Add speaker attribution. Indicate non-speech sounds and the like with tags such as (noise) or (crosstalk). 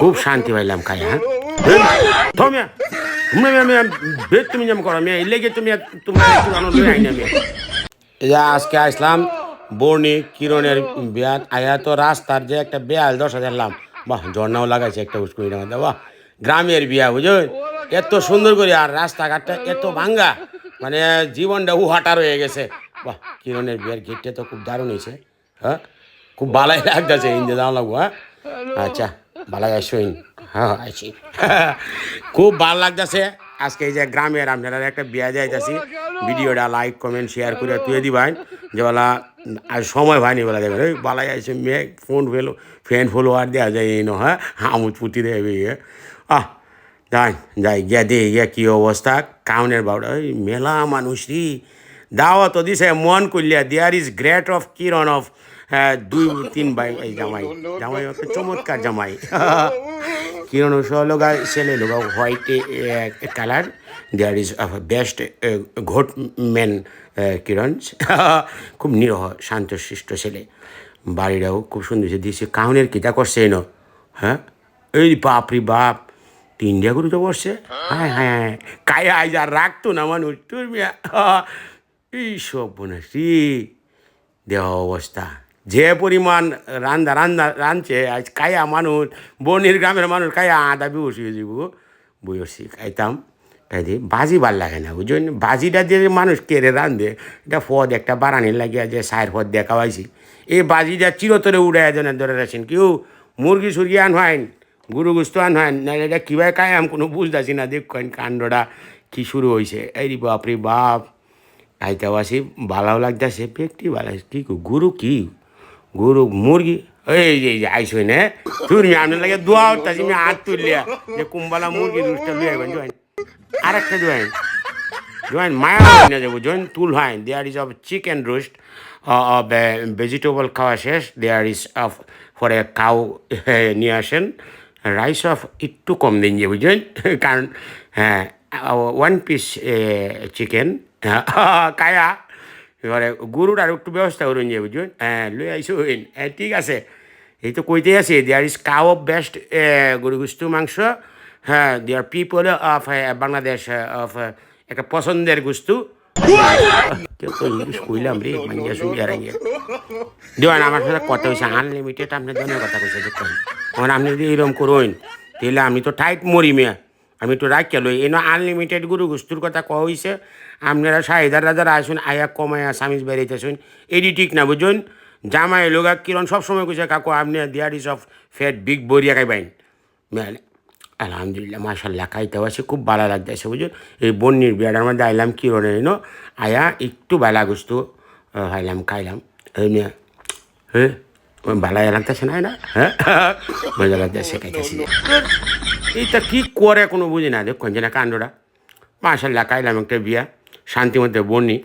Speaker 1: খুব শান্তি পাইলাম খাই হ্যাঁ? আমি বেদ তুমি করো এই আজকে আসলাম বর্ণি কিরণের বিয়াত, আয়া তো রাস্তার যে একটা বেয়াল দশ হাজার লাম। বাহ, ঝর্ণাও লাগাইছে একটা মধ্যে বাহ। গ্রামের বিয়া বুঝুন এত সুন্দর করে, আর রাস্তাঘাটটা এত ভাঙ্গা মানে জীবনটা উহাটা রয়ে গেছে। বাহ, কিরণের বিয়ার গেটটা তো খুব দারুণ হয়েছে হ্যাঁ? খুব ভালোই লাগতেছে ইন্দে যাওয়া লাগবো হ্যাঁ? আচ্ছা ভালো আসুন হ্যাঁ (laughs) খুব ভালো লাগতেছে। আজকে এই যে গ্রামের আপনারা একটা বিয়া যাইতেছি ভিডিওটা লাইক কমেন্ট শেয়ার করে তুই দিবেন যে বলা আর সময় হয়নি বলা দেবেন ওই বালাই আছে মেয়ে ফোন ফেলো ফ্যান ফলোয়ার দেওয়া যায় এই ন হ্যাঁ? আমুদ পুঁতি দেবে ইয়ে আহ যাই যাই গিয়া দে গিয়া কি অবস্থা। কাউনের বাউটা ওই মেলা মানুষ রি। দাওয়া তো দিছে মন করলিয়া there is great of Kiran of হ্যাঁ দুই তিন ভাই, এই জামাই। জামাই চমৎকার জামাই। (laughs) কিরণ হলো গা ছেলে লোক white colour. There is best ঘোট men কিরণ। (laughs) খুব নিরহ শান্তশিষ্ট ছেলে। বাড়িটাও খুব সুন্দর হয়েছে। দিয়েছে কাউনের কিতা করছে এন? হ্যাঁ? এই বাপরি বাপ তিনটা গরু তো বসছে। হ্যাঁ হ্যাঁ কায়া আজ আর রাখতো না মানুষ, তোর (laughs) এই সব বোনাসি দেহ অবস্থা। যে পরিমাণ রান্দা রান্দা রাঁধছে আজ কায়া মানুষ, বনির গ্রামের মানুষ কায়া আদা বসিয়ে যাব বসি খাইতাম খাই দিয়ে বাজি ভালো লাগে না বুঝলেন বাজিটা যে মানুষ কেড়ে রান্ধে এটা ফদ একটা বারানির লাগিয়া যে সায়ের ফদ দেখা পাইছি এই বাজিটা চিরতরে উড়ে জনে ধরে রাখছেন কেউ। মুরগি সুরগি আন হয় গুরু গুস্ত আন হয় না এটা কীভাবে খায় আমি কোনো বুঝতেছি না, দেখেন কাণ্ডটা কী শুরু হয়েছে এই বাপরে বাপ খাইতেও আসি ভালো লাগতেছে, পেটটি ভালো কো- গুরু কি? গুরু, মুরগি। এই যে যে আইসই নে। তুই আমি লাগে দোয়া উঠতেছি আমি হাত তুললিয়া। যে কুম্বালা মুরগি রুস্টা লুয়ে আইবেন, জয়েন। আর একটা জয়েন। জয়েন, মায়া না যাব, জয়েন, তুল হয় there is of chicken roast vegetable খাওয়া শেষ। There is of for a cow নিয়ে আসেন। রাইস অফ একটু কম দিন যে বুঝলেন কারণ হ্যাঁ ওয়ান পিস চিকেন কায়া। এবারে গরুর আর একটু ব্যবস্থা করুন যে, বুঝলেন? হ্যাঁ লই আইসুন হ্যাঁ ঠিক আছে। এই তো কইতে আছে there is cow of best গরু গুস্তু, মাংস হ্যাঁ there people of Bangladesh of একটা পছন্দের গুস্তু। কইলাম দেওয়ান, আমার সাথে আনলিমিটেড কথা কইছে দেখুন আপনি যদি এরকম করুন আমি তো টাইট মরি আমি তো রাখ লই। এনে আনলিমিটেড গুরু গুস্তুর কথা হয়েছে আপনারা সাহিদার রাজারা আসুন, আয়া কমায়া সামিজ বেরিয়েতে আসুন। এডি ঠিক না, বুঝুন? জামাই লোগা কিরণ সবসময় কইছে, কাকু, আপনি there is of fat big বরিয়া খাইবেন। আলহামদুলিল্লাহ মাশাল্লাহ খাইতে আছে খুব ভালো লাগতেছে, বুঝুন? এই বন্যির বিয়াটার মধ্যে আইলাম কিরণের এনো আয়া একটু বেলা গুস্তু খাইলাম। খাইলাম হ্যাঁ ভালো লাগতেছে না না হ্যাঁ? মজা লাগতেছে, খাইতেছি। এইটা কি করে কোনো বুঝি না, দেখুন যে না কাণ্ডটা। মাশাল্লাহ খাইলাম একটা বিয়া। শান্তি বনি